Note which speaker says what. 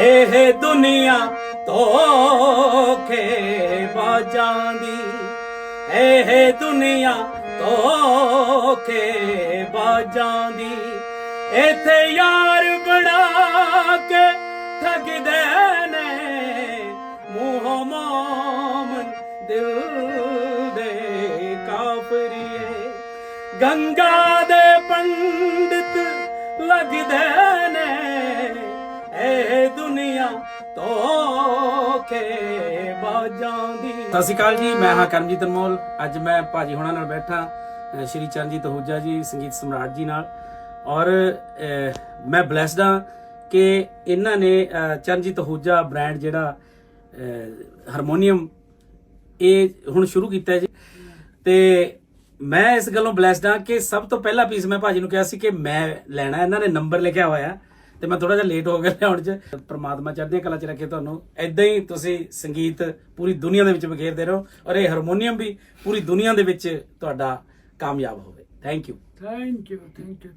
Speaker 1: ਇਹ ਦੁਨੀਆ ਧੋਖੇ ਬਾਜਾਂ ਇਹ ਦੁਨੀਆ ਧੋਖੇ ਬਾਜਾਂ ਦੀ ਇੱਥੇ ਯਾਰ ਬਣਾ ਕੇ ਠਗਦੇ ਨੇ, ਮੂੰਹੋਂ ਮੋਮਨ ਦਿਲ ਦੇ ਕਾਫਰੀਏ। ਗੰਗਾ ਦੇ ਪੰਡਿਤ ਧੋਖੇ ਬਾਜਾਂ ਦੀ ਸਤਿ ਸ਼੍ਰੀ ਅਕਾਲ ਜੀ ਮੈਂ ਹਾਂ ਕਰਮਜੀਤ ਅਨਮੋਲ। ਅੱਜ ਮੈਂ ਭਾਜੀ ਹੁਣਾਂ ਨਾਲ ਬੈਠਾ ਸ਼੍ਰੀ ਚਰਨਜੀਤ ਅਹੂਜਾ ਜੀ ਸੰਗੀਤ ਸਮਰਾਟ ਜੀ ਨਾਲ। ਔਰ ਮੈਂ ਬlesed ਹਾਂ ਕਿ ਇਹਨਾਂ ਨੇ ਚਰਨਜੀਤ ਅਹੂਜਾ ਬ੍ਰਾਂਡ ਜਿਹੜਾ ਅ, ਹਾਰਮੋਨੀਅਮ ਇਹ ਹੁਣ ਸ਼ੁਰੂ ਕੀਤਾ ਜੀ। ਤੇ ਮੈਂ ਇਸ ਗੱਲੋਂ ਬlesed ਹਾਂ ਕਿ ਸਭ ਤੋਂ ਪਹਿਲਾ ਪੀਸ ਮੈਂ ਭਾਜੀ ਨੂੰ ਕਿਹਾ ਸੀ ਕਿ ਮੈਂ ਲੈਣਾ ਇਹਨਾਂ ਨੇ ਨੰਬਰ ਲਿਖਿਆ ਹੋਇਆ। ਤੇ ਮੈਂ ਥੋੜਾ ਜਿਹਾ ਲੇਟ ਹੋ ਗਿਆ ਲਿਆਉਣ 'ਚ। ਪ੍ਰਮਾਤਮਾ ਚੜ੍ਹਦੀਆਂ ਕਲਾ 'ਚ ਰੱਖੇ ਤੁਹਾਨੂੰ। ਐਦਾਂ ਹੀ ਤੁਸੀਂ ਸੰਗੀਤ ਪੂਰੀ ਦੁਨੀਆ ਦੇ ਵਿੱਚ ਬਖੇਰਦੇ ਰਹੋ ਔਰ ਇਹ ਹਾਰਮੋਨੀਅਮ ਵੀ ਪੂਰੀ ਦੁਨੀਆ ਦੇ ਵਿੱਚ ਤੁਹਾਡਾ ਕਾਮਯਾਬ ਹੋਵੇ। Thank you
Speaker 2: thank you thank you